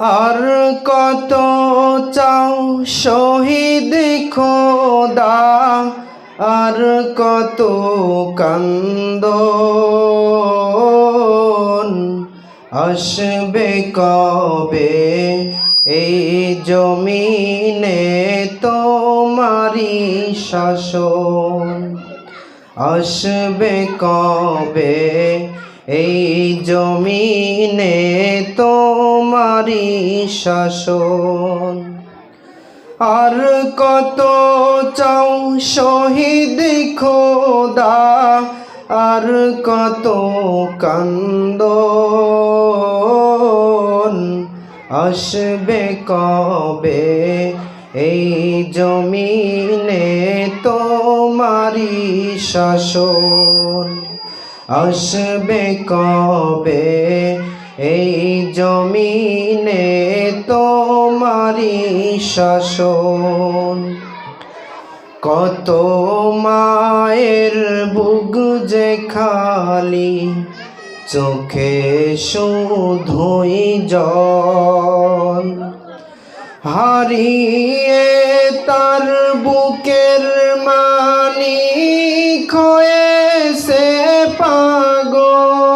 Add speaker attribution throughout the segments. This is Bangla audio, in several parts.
Speaker 1: আর কত চাও শহীদ খোদা? আর কত কান্দ আসবে কবে? এই জমিনে তোমারি শাসন আসবে কবে? এই জমিনে শাসন আর কত চাও শহীদ খোদা, আর কত কান্দ আসবে কবে? এই জমিনে তোমারি শাসন আসবে কবে? এই জমিনে শাসন। কত মায়ের বুক যে খালি, চোখে শুধুই জল। হারিয়ে তার বুকের মানি খয়েছে পাগল।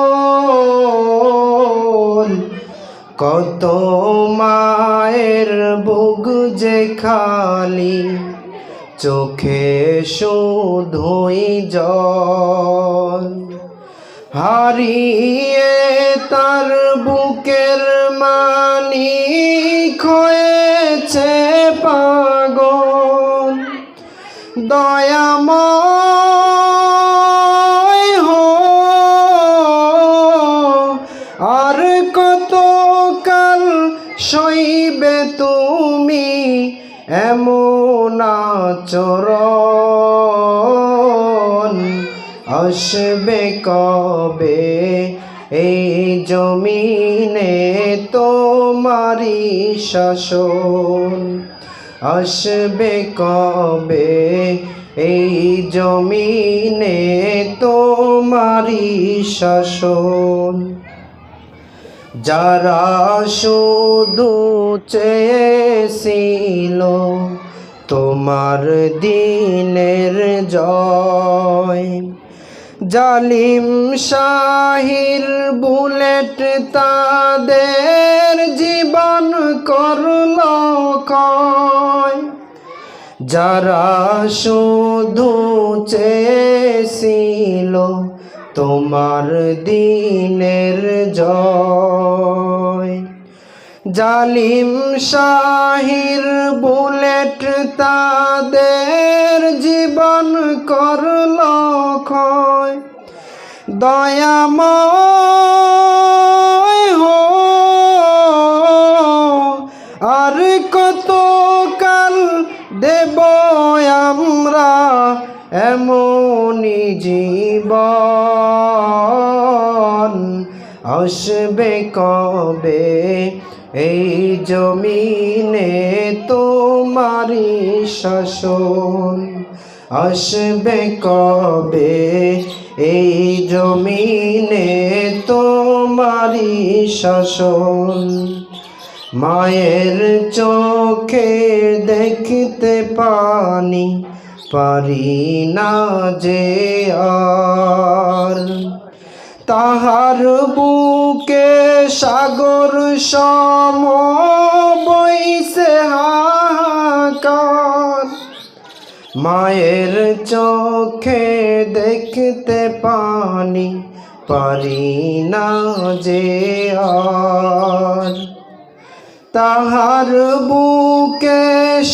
Speaker 1: কত মায়ের বুক যে খালি চোখে শুধুই জল। হারিয়ে তার বুকের মানি খয়েছে পাগল। দয়াময় হো, আর কত কাল সইবে তুমি এমন আচরণ? আসবে কবে এই জমিনে তোমারি শাসন? আসবে কবে এই জমিনে তোমারি শাসন? যারা শুধু চেয়েছিল তোমার দিনের জয়। জালিম শাহির বুলেট তাদের জীবন করল কয়। যারা শুধু চেয়েছিল তোমার দিনের জয়। জালিম শাহির বুলেট তাদের জীবন করল হো, আর কত কাল দেব আমরা এমনই জীবন আসবে কবে? এই জমিনে তোমারি শাসন আসবে কবে? এই জমিনে তোমারি শাসন মায়ের চোখে দেখতে পানি, পারি না যে আর। তাহার বুকে সাগর সম বইছে হাহাকার। মায়ের চোখে দেখতে পানি, পারি না যে আর। তাহার বুকে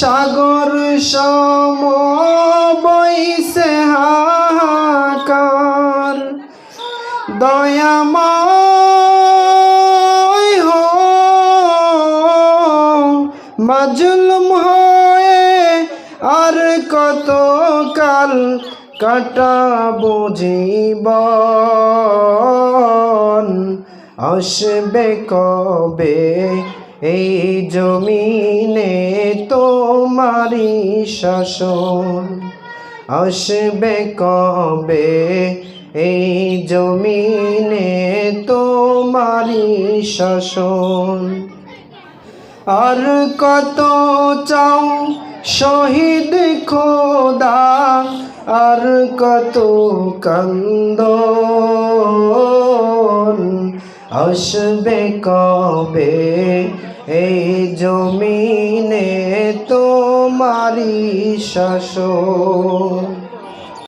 Speaker 1: সাগর সম বইছে হাহাকার। দয়াময় হো, মাজলুম হয়ে আর কত কাল কাটাবো জীবন? আসবে কবে এই জমিনে তোমারি শাসন আসবে কবে? এই জমিনে তোমারি শাসন। আর কত চাও শহীদ খোদা, আর কত কান্দ আসবে কবে? এই জমিনে তোমারি শাসন।